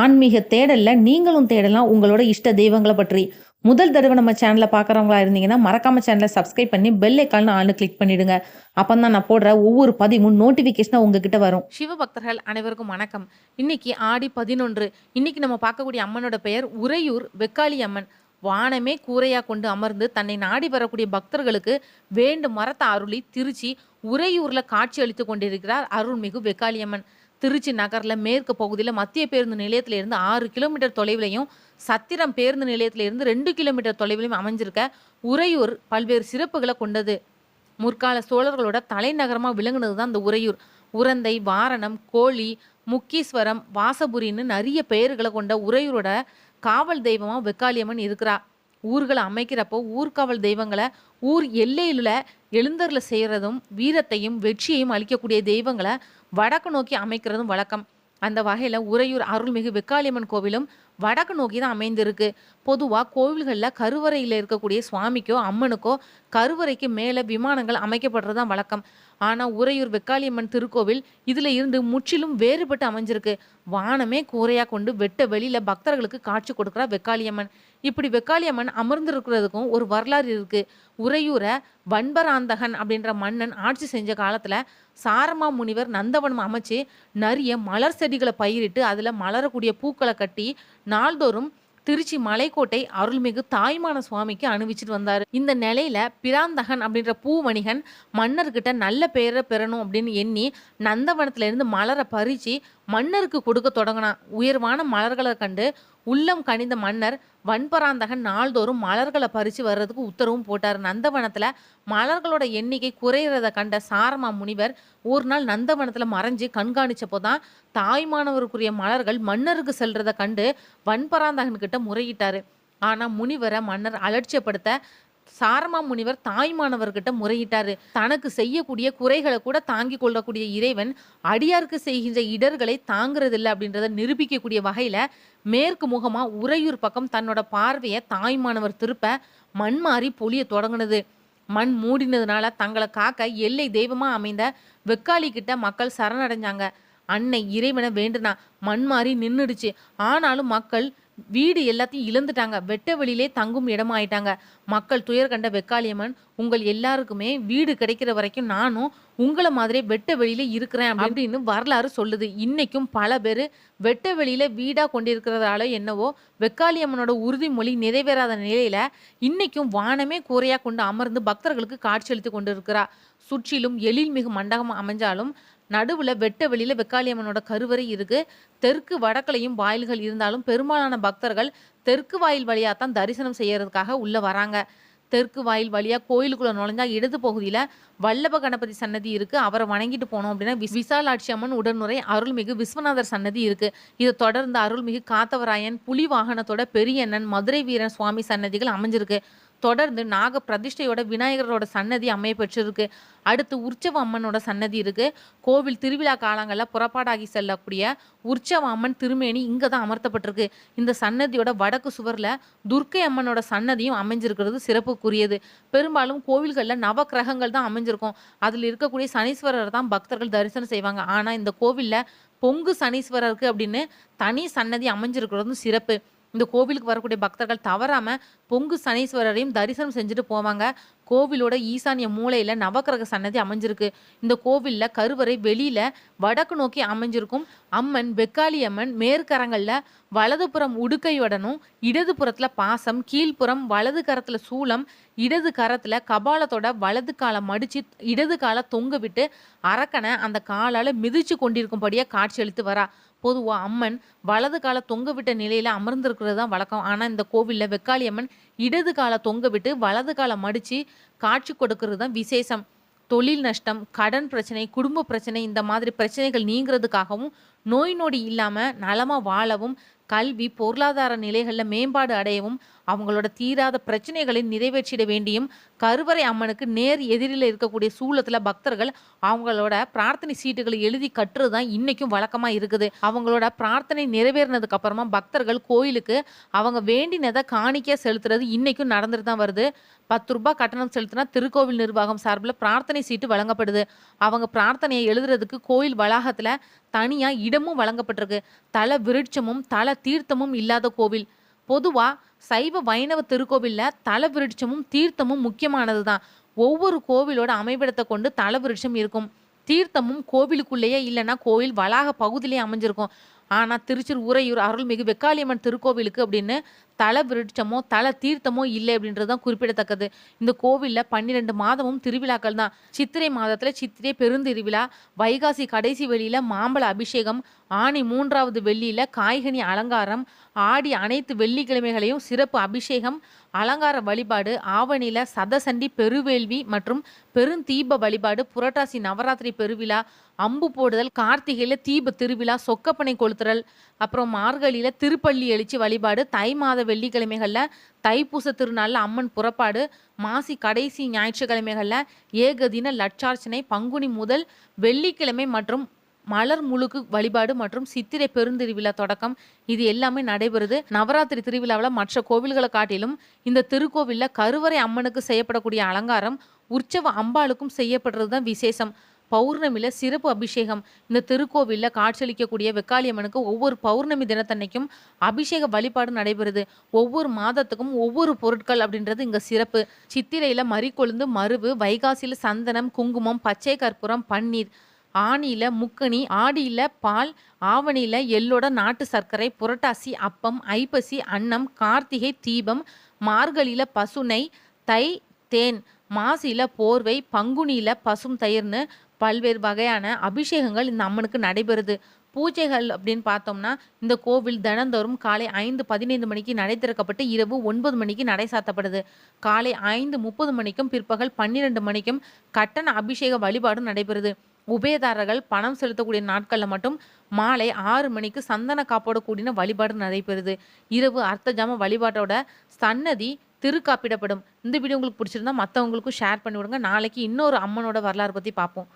ஆன்மீக தேடல்ல நீங்களும் தேடலாம். உங்களோட இஷ்ட தெய்வங்களை பற்றி. முதல் தடவை நம்ம சேனலை பார்க்குறவங்களா இருந்தீங்கன்னா மறக்காம சேனலை சப்ஸ்கிரைப் பண்ணி பெல் ஐக்கால்னு ஆளு கிளிக் பண்ணிடுங்க. அப்போ தான் நான் போடுற ஒவ்வொரு பதிவும் நோட்டிஃபிகேஷனாக உங்ககிட்ட வரும். சிவபக்தர்கள் அனைவருக்கும் வணக்கம். இன்னைக்கு ஆடி பதினொன்று. இன்னைக்கு நம்ம பார்க்கக்கூடிய அம்மனோட பெயர் உறையூர் வெக்காளி அம்மன். வானமே கூரையாக கொண்டு அமர்ந்து தன்னை நாடி வரக்கூடிய பக்தர்களுக்கு வேண்டும் மரத்தை அருளி திருச்சி உறையூரில் காட்சி அளித்து கொண்டிருக்கிறார் அருள்மிகு வெக்காளியம்மன் திருச்சி நகரில் மேற்கு பகுதியில் மத்திய பேருந்து நிலையத்திலிருந்து ஆறு கிலோமீட்டர் தொலைவிலையும் சத்திரம் பேருந்து நிலையத்திலிருந்து ரெண்டு கிலோமீட்டர் தொலைவிலையும் அமைஞ்சிருக்க உறையூர் பல்வேறு சிறப்புகளை கொண்டது. முற்கால சோழர்களோட தலைநகரமாக விளங்குனது தான் இந்த உறையூர். உரந்தை வாரணம் கோழி முக்கீஸ்வரம் வாசபுரின்னு நிறைய பெயர்களை கொண்ட உறையூரோட காவல் தெய்வமாக வெக்காளியம்மன் இருக்கிறா. ஊர்களை அமைக்கிறப்போ ஊர்காவல் தெய்வங்களை ஊர் எல்லையில எழுந்தரில் செய்கிறதும் வீரத்தையும் வெற்றியையும் அளிக்கக்கூடிய தெய்வங்களை வடக்கு நோக்கி அமைக்கிறதும் வழக்கம். அந்த வகையில் உறையூர் அருள்மிகு வெக்காளியம்மன் கோவிலும் வடக்கு நோக்கி தான் அமைந்திருக்கு. பொதுவாக கோவில்களில் கருவறையில் இருக்கக்கூடிய சுவாமிக்கோ அம்மனுக்கோ கருவறைக்கு மேலே விமானங்கள் அமைக்கப்படுறது தான் வழக்கம். ஆனால் உறையூர் வெக்காளியம்மன் திருக்கோவில் இதில் இருந்து முற்றிலும் வேறுபட்டு அமைஞ்சிருக்கு. வானமே கூரையாக கொண்டு வெட்ட வெளியில் பக்தர்களுக்கு காட்சி கொடுக்குறா வெக்காளியம்மன். இப்படி வெக்காளியம்மன் அமர்ந்திருக்கிறதுக்கும் ஒரு வரலாறு இருக்கு. உறையூரை வன்பராந்தகன் அப்படின்ற மன்னன் ஆட்சி செஞ்ச காலத்தில் சாரமா முனிவர் நந்தவனம் அமைச்சு நிறைய மலர் செடிகளை பயிரிட்டு அதில் மலரக்கூடிய பூக்களை கட்டி நாள்தோறும் திருச்சி மலைக்கோட்டை அருள்மிகு தாய்மான சுவாமிக்கு அணிவிச்சிட்டு வந்தார். இந்த நிலையில பிராந்தகன் அப்படின்ற பூ வணிகன் மன்னர்கிட்ட நல்ல பெயரை பெறணும் அப்படின்னு எண்ணி நந்தவனத்துல இருந்து மலரை பறிச்சு மன்னருக்கு கொடுக்க தொடங்கினான். உயர்வான மலர்களை கண்டு உள்ளம் கனிந்த மன்னர் வன்பராந்தகன் நாள்தோறும் மலர்களை பறித்து வர்றதுக்கு உத்தரவும் போட்டார். நந்தவனத்தில் மலர்களோட எண்ணிக்கை குறையிறத கண்ட சாரமா முனிவர் ஒரு நாள் நந்தவனத்தில் மறைஞ்சு கண்காணிச்சப்போ தான் தாய்மானவருக்குரிய மலர்கள் மன்னருக்கு செல்றதை கண்டு வன்பராந்தகன் கிட்ட முறையிட்டாரு. ஆனால் முனிவரை மன்னர் அலட்சியப்படுத்த சாரமா முனிவர் தாய்மானவர்கிட்ட முறையிட்டாரு. தனக்கு செய்யக்கூடிய குறைகளை கூட தாங்கி கொள்ளக்கூடிய இறைவன் அடியாருக்கு செய்கின்ற இடர்களை தாங்குறதில்லை அப்படின்றத நிரூபிக்கக்கூடிய வகையில மேற்கு முகமா உறையூர் பக்கம் தன்னோட பார்வையை தாய்மானவர் திருப்ப மண் மாறி பொழிய தொடங்கினது. மண் மூடினதுனால தங்களை காக்க எல்லை தெய்வமா அமைந்த வெக்காளி கிட்ட மக்கள் சரணடைஞ்சாங்க. அன்னை இறைவனை வேண்டுனா மண் மாறி நின்றுடுச்சு ஆனாலும் மக்கள் வீடு எல்லாத்தையும் இழந்துட்டாங்க. வெட்ட வெளியிலே தங்கும் இடமாயிட்டாங்க. மக்கள் துயர் கண்ட வெக்காளியம்மன் உங்கள் எல்லாருக்குமே வீடு கிடைக்கிற வரைக்கும் நானும் உங்களை மாதிரி வெட்ட வெளியில இருக்கிறேன் அப்படின்னு வரலாறு சொல்லுது. இன்னைக்கும் பல பேர் வெட்ட வெளியில வீடா கொண்டிருக்கிறதால என்னவோ வெக்காளியம்மனோட உறுதிமொழி நிறைவேறாத நிலையில இன்னைக்கும் வானமே கூரையா கொண்டு அமர்ந்து பக்தர்களுக்கு காட்சியளித்து கொண்டிருக்கிறா. சுற்றிலும் எழில்மிகு மண்டபம் அமைஞ்சாலும் நடுவில் வெட்ட வெளியில் வெக்காளியம்மனோட கருவறை இருக்கு. தெற்கு வடக்குலையும் வாயில்கள் இருந்தாலும் பெரும்பாலான பக்தர்கள் தெற்கு வாயில் வழியாக தான் தரிசனம் செய்யறதுக்காக உள்ளே வராங்க. தெற்கு வாயில் வழியாக கோயிலுக்குள்ளே நுழைஞ்சா இடது பகுதியில் வல்லப கணபதி சன்னதி இருக்கு. அவரை வணங்கிட்டு போனோம் அப்படின்னா வி- விசாலாட்சி அம்மன் உடனுரை அருள்மிகு விஸ்வநாதர் சன்னதி இருக்கு. இதை தொடர்ந்து அருள்மிகு காத்தவராயன் புலி வாகனத்தோட பெரியண்ணன் மதுரை வீரன் சுவாமி சன்னதிகள் அமைஞ்சிருக்கு. தொடர்ந்து நாக பிரதிஷ்டையோட விநாயகரோட சன்னதி அமைய பெற்றிருக்கு. அடுத்து உற்சவ அம்மனோட சன்னதி இருக்கு. கோவில் திருவிழா காலங்களில் புறப்பாடாகி செல்லக்கூடிய உற்சவ அம்மன் திருமேனி இங்கே தான் அமர்த்தப்பட்டிருக்கு. இந்த சன்னதியோட வடக்கு சுவரில் துர்க்கை அம்மனோட சன்னதியும் அமைஞ்சிருக்கிறது சிறப்புக்குரியது. பெரும்பாலும் கோவில்களில் நவக்கிரகங்கள் தான் அமைஞ்சிருக்கும். அதில் இருக்கக்கூடிய சனீஸ்வரர் தான் பக்தர்கள் தரிசனம் செய்வாங்க. ஆனால் இந்த கோவிலில் பொங்கு சனீஸ்வரருக்கு அப்படின்னு தனி சன்னதி அமைஞ்சிருக்கிறதும் சிறப்பு. இந்த கோவிலுக்கு வரக்கூடிய பக்தர்கள் தவறாம பொங்கு சனீஸ்வரரையும் தரிசனம் செஞ்சுட்டு போவாங்க. கோவிலோட ஈசானிய மூலையில நவக்கிரக சன்னதி அமைஞ்சிருக்கு. இந்த கோவில்ல கருவறை வெளியில வடக்கு நோக்கி அமைஞ்சிருக்கும். அம்மன் வெக்காளி அம்மன் மேற்கரங்கள்ல வலதுபுறம் உடுக்கையுடனும் இடதுபுறத்தில் பாசம் கீழ்ப்புறம் வலது கரத்துல சூலம் இடது கரத்துல கபாலத்தோட வலது காலை மடிச்சு இடது காலை தொங்க விட்டு அரக்கனை அந்த காலால மிதிச்சு கொண்டிருக்கும்படியா காட்சியளித்து வரா. பொதுவாக அம்மன் வலது காலை தொங்க விட்ட நிலையில் அமர்ந்திருக்கிறது தான் வழக்கம். ஆனால் இந்த கோவில்ல வெக்காளி அம்மன் இடது காலை தொங்க விட்டு வலது காலை மடித்து காட்சி கொடுக்கிறது தான் விசேஷம். தொழில் நஷ்டம் கடன் பிரச்சனை குடும்ப பிரச்சனை இந்த மாதிரி பிரச்சனைகள் நீங்கிறதுக்காகவும் நோய் நொடி இல்லாமல் நலமாக வாழவும் கல்வி பொருளாதார நிலைகளில் மேம்பாடு அடையவும் அவங்களோட தீராத பிரச்சனைகளை நிறைவேற்றிட வேண்டியும் கருவறை அம்மனுக்கு நேர் எதிரில் இருக்கக்கூடிய சூலத்துல பக்தர்கள் அவங்களோட பிரார்த்தனை சீட்டுகளை எழுதி கட்டுறது தான் இன்னைக்கும் வழக்கமாக இருக்குது. அவங்களோட பிரார்த்தனை நிறைவேறினதுக்கு அப்புறமா பக்தர்கள் கோயிலுக்கு அவங்க வேண்டினதை காணிக்கையாக செலுத்துறது இன்னைக்கும் நடந்துட்டு தான் வருது. பத்து ரூபாய் கட்டணம் செலுத்தினா திருக்கோவில் நிர்வாகம் சார்பில் பிரார்த்தனை சீட்டு வழங்கப்படுது. அவங்க பிரார்த்தனையை எழுதுறதுக்கு கோயில் வளாகத்தில் தனியாக இடமும் வழங்கப்பட்டிருக்கு. தல விருட்சமும் தல தீர்த்தமும் இல்லாத கோவில். பொதுவா சைவ வைணவ திருக்கோவிலில் தல விருட்சமும் தீர்த்தமும் முக்கியமானது தான் ஒவ்வொரு கோவிலோட அமைவிடத்தை கொண்டு தல விருட்சம் இருக்கும். தீர்த்தமும் கோவிலுக்குள்ளேயே இல்லைன்னா கோவில் வளாக பகுதியிலேயே அமைஞ்சிருக்கும். ஆனால் திருச்சூர் உறையூர் அருள்மிகு வெக்காளியம்மன் திருக்கோவிலுக்கு அப்படின்னு தலை விருட்சமோ தலை தீர்த்தமோ இல்லை அப்படின்றது தான் குறிப்பிடத்தக்கது. இந்த கோவிலில் பன்னிரெண்டு மாதமும் திருவிழாக்கள் தான். சித்திரை மாதத்தில் சித்திரை பெருந்திருவிழா வைகாசி கடைசி வெளியில் மாம்பழ அபிஷேகம் ஆணி மூன்றாவது வெள்ளியில் காய்கனி அலங்காரம் ஆடி அனைத்து வெள்ளிக்கிழமைகளையும் சிறப்பு அபிஷேகம் அலங்கார வழிபாடு ஆவணியில் சதசண்டி பெருவேள்வி மற்றும் பெருந்தீப வழிபாடு புரட்டாசி நவராத்திரி பெருவிழா அம்பு போடுதல் கார்த்திகையில் தீப திருவிழா சொக்கப்பனை கொளுத்துறல் அப்புறம் மார்கழியில் திருப்பள்ளி எழுச்சி வழிபாடு தை மாத வெள்ளிக்கிழமைகளில் தைப்பூச திருநாளில் அம்மன் புறப்பாடு மாசி கடைசி ஞாயிற்றுக்கிழமைகளில் ஏகதின லட்சார்ச்சனை பங்குனி முதல் வெள்ளிக்கிழமை மற்றும் மலர் முழுக்கு வழிபாடு மற்றும் சித்திரை பெருந்திருவிழா தொடக்கம். இது எல்லாமே நடைபெறுது. நவராத்திரி திருவிழாவில் மற்ற கோவில்களை காட்டிலும் இந்த திருக்கோவிலில் கருவறை அம்மனுக்கு செய்யப்படக்கூடிய அலங்காரம் உற்சவ அம்பாளுக்கும் செய்யப்படுறது தான் விசேஷம். பௌர்ணமியில் சிறப்பு அபிஷேகம். இந்த திருக்கோவிலில் காட்சியளிக்கக்கூடிய வெக்காளியம்மனுக்கு ஒவ்வொரு பௌர்ணமி தினத்தன்னைக்கும் அபிஷேக வழிபாடு நடைபெறுது. ஒவ்வொரு மாதத்துக்கும் ஒவ்வொரு பொருட்கள் அப்படின்றது இங்கே சிறப்பு. சித்திரையில் மறிக்கொழுந்து மருவு வைகாசியில் சந்தனம் குங்குமம் பச்சை கற்பூரம் பன்னீர் ஆணியில் முக்கணி ஆடியில் பால் ஆவணியில் எள்ளோட நாட்டு சர்க்கரை புரட்டாசி அப்பம் ஐப்பசி அன்னம் கார்த்திகை தீபம் மார்கழியில் பசுனை தை தேன் மாசியில் போர்வை பங்குனியில் பசும் தயிர்னு பல்வேறு வகையான அபிஷேகங்கள் இந்த அம்மனுக்கு நடைபெறுது. பூஜைகள் அப்படின்னு பார்த்தோம்னா இந்த கோவில் தினந்தோறும் காலை ஐந்து பதினைந்து மணிக்கு நடை திறக்கப்பட்டு இரவு ஒன்பது மணிக்கு நடை சாத்தப்படுது. காலை ஐந்து முப்பது மணிக்கும் பிற்பகல் பன்னிரெண்டு மணிக்கும் கட்டண அபிஷேக வழிபாடும் நடைபெறுது. உபயதாரர்கள் பணம் செலுத்தக்கூடிய நாட்களில் மட்டும் மாலை ஆறு மணிக்கு சந்தன காப்போட கூடின வழிபாடு நடைபெறுது. இரவு அர்த்த ஜாம வழிபாட்டோட சன்னதி திருக்காப்பிடப்படும். இந்த வீடியோ உங்களுக்கு பிடிச்சிருந்தா மற்றவங்களுக்கும் ஷேர் பண்ணி விடுங்க நாளைக்கு இன்னொரு அம்மனோட வரலாறு பற்றி பார்ப்போம்.